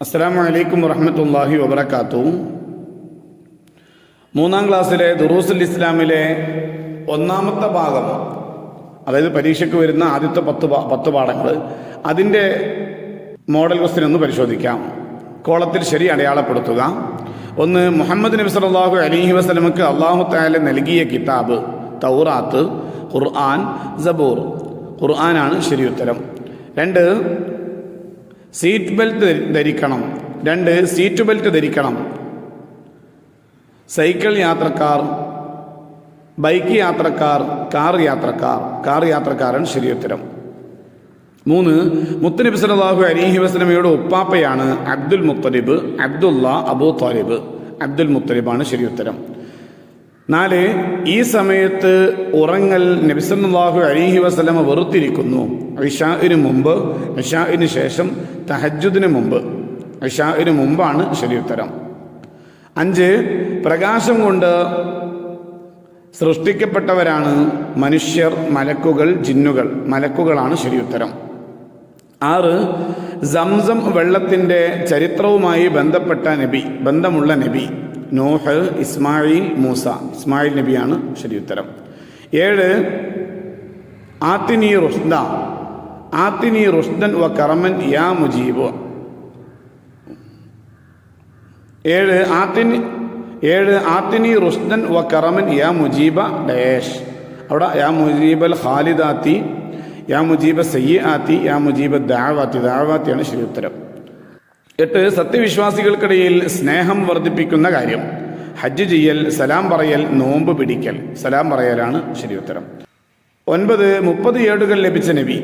അസ്സാം വലൈക്കും വറഹമത്തല്ലാഹി വബർക്കാത്തു മൂന്നാം ക്ലാസ്സിലെ ദുറൂസുൽ ഇസ്ലാമിലെ ഒന്നാമത്തെ ഭാഗം അതായത് പരീക്ഷയ്ക്ക് വരുന്ന ആദ്യത്തെ പത്ത് പത്ത് പാഠങ്ങൾ അതിന്റെ മോഡൽ ക്വസ്റ്റ്യൻ ഒന്ന് പരിശോധിക്കാം. കോളത്തിൽ ശരി അടയാളപ്പെടുത്തുക. ഒന്ന് മുഹമ്മദ് നബി സല്ലല്ലാഹു അലൈഹി വസല്ലമക്ക് അള്ളാഹു താല നൽകിയ കിതാബ് തൗറാത്ത് ഖുർആൻ സബൂർ. ഖുർആനാണ് ശരി ഉത്തരം രണ്ട് സീറ്റ് ബെൽറ്റ് ധരിക്കണം. രണ്ട് സീറ്റ് ബെൽറ്റ് ധരിക്കണം. സൈക്കിൾ യാത്രക്കാർ ബൈക്ക് യാത്രക്കാർ കാർ യാത്രക്കാർ കാർ യാത്രക്കാരൻ ശരിയുത്തരം. മൂന്ന് മുത്തനബി സലാഹു അലൈഹി വസ്ലമയുടെ ഉപ്പാപ്പയാണ് Abdul Muttalib Abdullah Abu Talib Abdul മുത്തലിബാണ് ശരിയുത്തരം. നാല് ഈ സമയത്ത് ഉറങ്ങൽ നബിസല്ലാഹു അലിഹി വസ്ലമ വെറുത്തിരിക്കുന്നു. ഇഷാഇന് മുമ്പ് ഇഷാഇന് ശേഷം തഹജുദിന് മുമ്പ്. ഇഷാഇന് മുമ്പാണ് ശരിയുത്തരം അഞ്ച് പ്രകാശം കൊണ്ട് സൃഷ്ടിക്കപ്പെട്ടവരാണ് മനുഷ്യർ മലക്കുകൾ ജിന്നുകൾ. മലക്കുകളാണ് ശരിയുത്തരം ആറ് സംസം വെള്ളത്തിന്റെ ചരിത്രവുമായി ബന്ധപ്പെട്ട നബി ബന്ധമുള്ള നബി. നോഹ് ഇസ്മായിൽ മൂസ. ഇസ്മായിൽ നബിയാണ് ശരി ഉത്തരം. ഏഴ് ആത്തിനി റുഷ്ദ. ആത്തിനി റുഷ്ദൻ വ കറമൻ യാ മുജീബ്. ഏഴ് ആത്തിനി ഏഴ് ആത്തിനി റുഷ്ദൻ വ കറമൻ യാ മുജീബ ഡേഷ്. അവിടെ യാ മുജീബൽ ഖാലിദാത്തി യാ മുജീബ സയ്യ ആത്തി യാ മുജീബ ദാവാത്തി. ദാവാത്തിയാണ് ശരി ഉത്തരം. എട്ട് സത്യവിശ്വാസികൾക്കിടയിൽ സ്നേഹം വർദ്ധിപ്പിക്കുന്ന കാര്യം. ഹജ്ജ് ചെയ്യൽ സലാം പറയൽ നോമ്പ് പിടിക്കൽ. സലാം പറയലാണ് ശരി ഉത്തരം. ഒൻപത് മുപ്പത് ഏടുകൾ ലഭിച്ച നബി.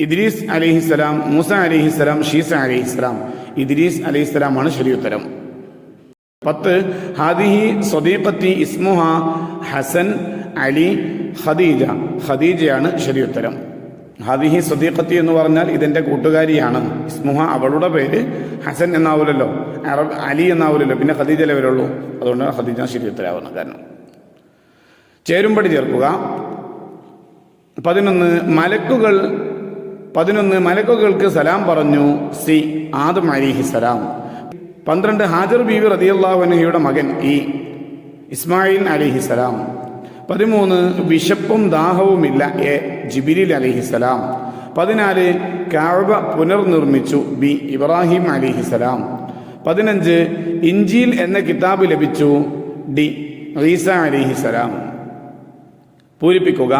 ഇദ്രീസ് അലിഹിസ്സലാം മൂസ അലിഹിസ്സലാം ഷീസ അലിഹിസ്സലാം ഇദ്രീസ് അലിഹിസ്സലാമാണ് ശരി ഉത്തരം. പത്ത് ഹാദിഹി സ്വദീഖത്തി ഇസ്മുഹ ഹസൻ അലി ഖദീജ. ഖദീജയാണ് ശരി ഉത്തരം. ഹാദിഹി സദീഖത്തി എന്ന് പറഞ്ഞാൽ ഇതിന്റെ കൂട്ടുകാരിയാണ്. ഇസ്മുഹ അവളുടെ പേര് ഹസൻ എന്നാവൂലല്ലോ. അറബ് അലി എന്നാവൂലല്ലോ. പിന്നെ ഖദീജലെ വരുള്ളൂ. അതുകൊണ്ട് ഖദീജ ശരീരത്തിലാവുന്ന കാരണം. ചേരുംപടി ചേർക്കുക. പതിനൊന്ന് മലക്കുകൾ പതിനൊന്ന് മലക്കുകൾക്ക് സലാം പറഞ്ഞു. സി ആദം അലിഹി സലാം. പന്ത്രണ്ട് ഹാജർ ബീവി റതിയല്ലാഹുനഹയുടെ മകൻ ഈ ഇസ്മായിൽ അലിഹിസലാം പതിമൂന്ന് വിശപ്പും ദാഹവുമില്ല എ ജിബിരിൽ അലിഹിസലാം പതിനാല് കാവ പുനർനിർമ്മിച്ചു ബി ഇബ്രാഹിം അലിഹിസലാം പതിനഞ്ച് ഇഞ്ചീൽ എന്ന കിതാബ് ലഭിച്ചു ഡി ഈസ അലിഹിസലാം പൂരിപ്പിക്കുക.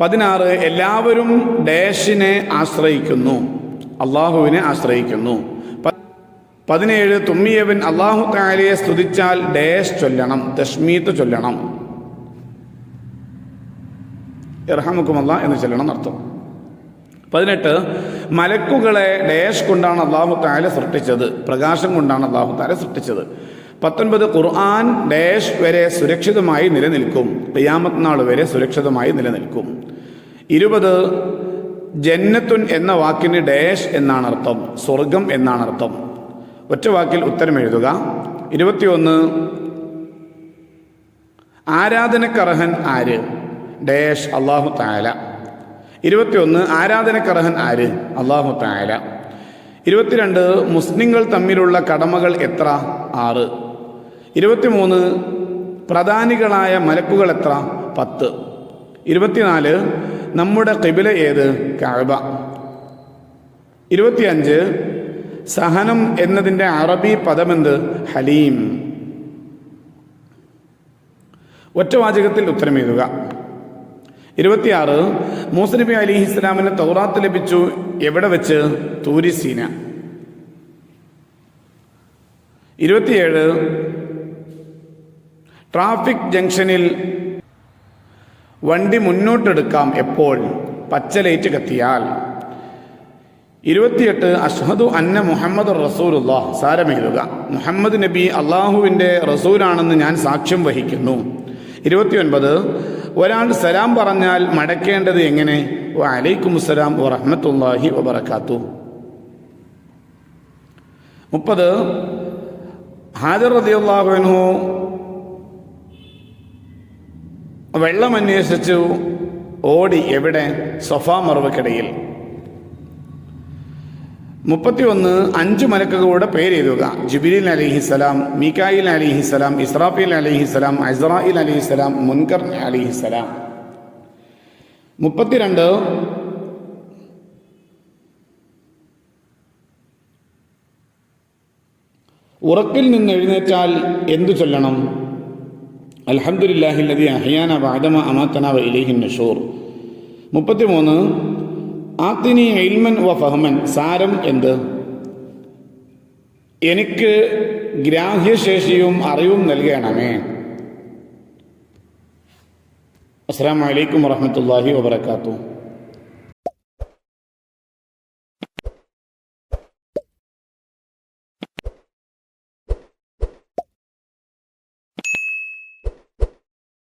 പതിനാറ് എല്ലാവരും ഡാഷിനെ ആശ്രയിക്കുന്നു. അള്ളാഹുവിനെ ആശ്രയിക്കുന്നു. പതിനേഴ് തുമ്മിയവൻ അള്ളാഹു താലയെ സ്തുതിച്ചാൽ ഡേഷ് ചൊല്ലണം തഷ്മീത്ത് ചൊല്ലണം. ഇർഹമുക്കുമല്ല എന്ന് ചൊല്ലണം അർത്ഥം പതിനെട്ട് മലക്കുകളെ ഡേഷ് കൊണ്ടാണ് അള്ളാഹു താല സൃഷ്ടിച്ചത്. പ്രകാശം കൊണ്ടാണ് അള്ളാഹു താല സൃഷ്ടിച്ചത്. പത്തൊൻപത് ഖുർആൻ ഡേഷ് വരെ സുരക്ഷിതമായി നിലനിൽക്കും. ഖിയാമത്ത് നാൾ വരെ സുരക്ഷിതമായി നിലനിൽക്കും. ഇരുപത് ജന്നത്തുൻ എന്ന വാക്കിന് ഡേഷ് എന്നാണ് അർത്ഥം. സ്വർഗം എന്നാണ് അർത്ഥം. ഒറ്റ വാക്കിൽ ഉത്തരം എഴുതുക. ഇരുപത്തിയൊന്ന് ആരാധനക്കർഹൻ ആര്? ഡാഷ് അള്ളാഹു താല ഇരുപത്തിയൊന്ന് ആരാധനക്കർഹൻ ആര്? അള്ളാഹു താല ഇരുപത്തിരണ്ട് മുസ്ലിങ്ങൾ തമ്മിലുള്ള കടമകൾ എത്ര? ആറ്. ഇരുപത്തിമൂന്ന് പ്രധാനികളായ മലക്കുകൾ എത്ര? പത്ത്. ഇരുപത്തിനാല് നമ്മുടെ കിബില ഏത്? കഅബ. ഇരുപത്തിയഞ്ച് സഹനം എന്നതിന്റെ അറബി പദമെന്ത്? ഹലീം. ഒറ്റവാചകത്തിൽ ഉത്തരം എഴുതുക. ഇരുപത്തിയാറ് മൂസനബി അലി ഇസ്ലാമിന് തൗറാത്ത് ലഭിച്ചു. എവിടെ വെച്ച്? തൂരിസീന ഇരുപത്തിയേഴ് ട്രാഫിക് ജംഗ്ഷനിൽ വണ്ടി മുന്നോട്ടെടുക്കാം എപ്പോൾ? പച്ച ലൈറ്റ് കത്തിയാൽ. ഇരുപത്തിയെട്ട് അഷ്ഹദു അന്ന മുഹമ്മദ് റസൂലുള്ള സാരമെഴുതുക. മുഹമ്മദ് നബി അള്ളാഹുവിന്റെ റസൂലാണെന്ന് ഞാൻ സാക്ഷ്യം വഹിക്കുന്നു. ഇരുപത്തിയൊൻപത് ഒരാൾ സലാം പറഞ്ഞാൽ മടക്കേണ്ടത് എങ്ങനെ? വലൈക്കും സലാം വറഹമത്തല്ലാഹി വബർക്കാത്തു മുപ്പത് ഹാജർ റതിയുള്ളാഹുവിനു വെള്ളം അന്വേഷിച്ചു ഓടി എവിടെ? സൊഫാ മറവക്കിടയിൽ. മുപ്പത്തി ഒന്ന് അഞ്ച് മലക്കുകളുടെ പേര് എഴുതുക. ജിബിലിൻ അലിഹിസ്സലാം മീക്കായിൽ അലിഹിസ്സലാം ഇസ്രാഫീൽ അലിഹിസ്സലാം അസ്രായിൽ അലിഹിസ്സലാം മുൻകർ അലിഹിസ്സലാം മുപ്പത്തിരണ്ട് ഉറക്കിൽ നിന്ന് എഴുന്നേറ്റാൽ എന്തു ചൊല്ലണം? അൽഹംദുലില്ലാഹില്ലതി അഹിയാന ബാദമ അമാത്തനാവ് ഇലൈഹിൻ നഷൂർ മുപ്പത്തിമൂന്ന് ആത്തിനി ഇൽമൻ വ ഫഹമൻ. സാരം എന്ത്? എനിക്ക് ഗ്രാഹ്യശേഷിയും അറിവും നൽകണമേ. അസ്സാം വലൈക്കും വാഹമത്തല്ലാഹി വബർക്കാത്തു